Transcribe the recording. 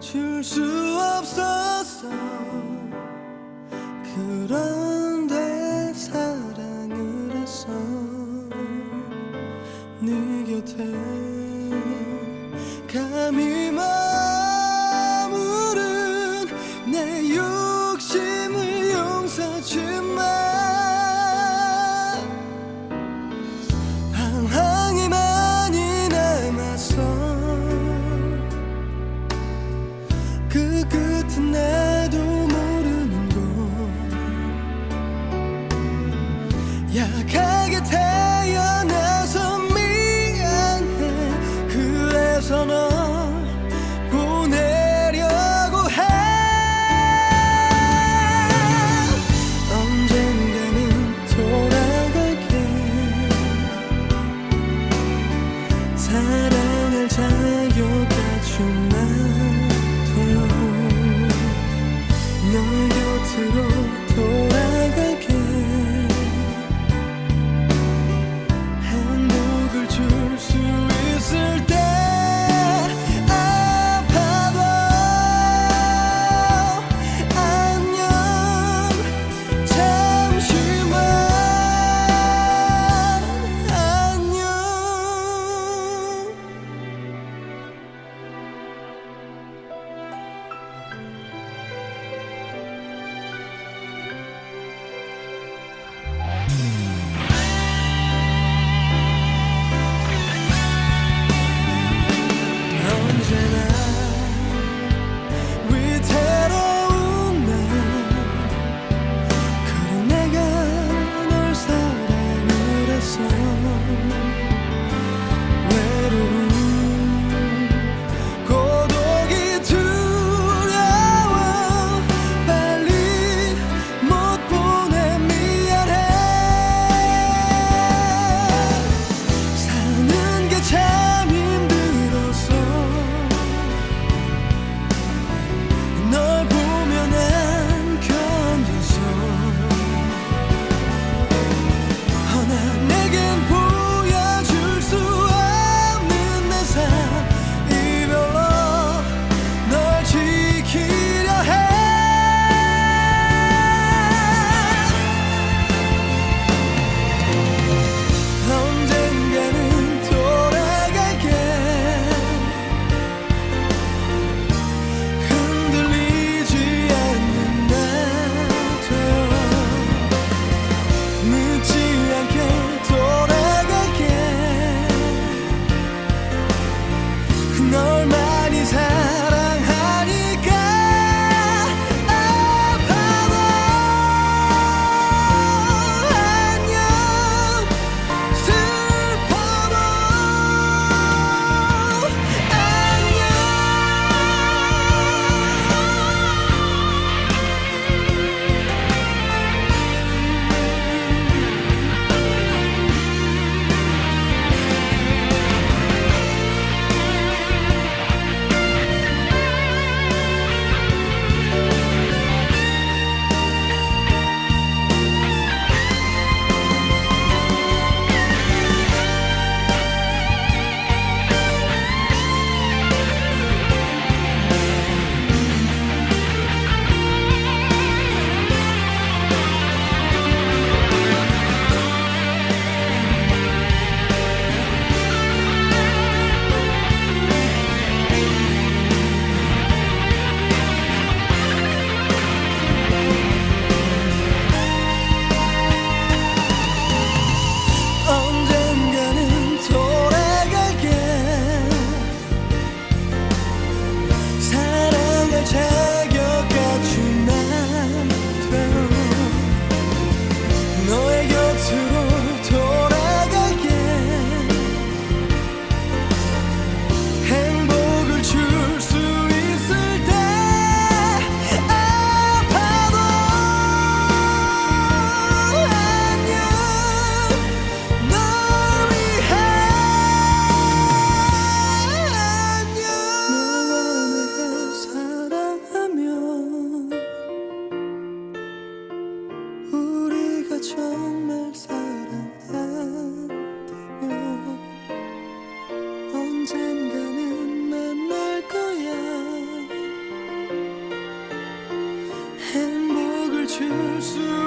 줄 수 없었어 그런 그 끝은 나도 모르는 곳 약하게 태어나서 미안해. 그래서 너 보내려고 해. 언젠가는 돌아갈게. 사랑을 자유가 주나 널 곁으로 수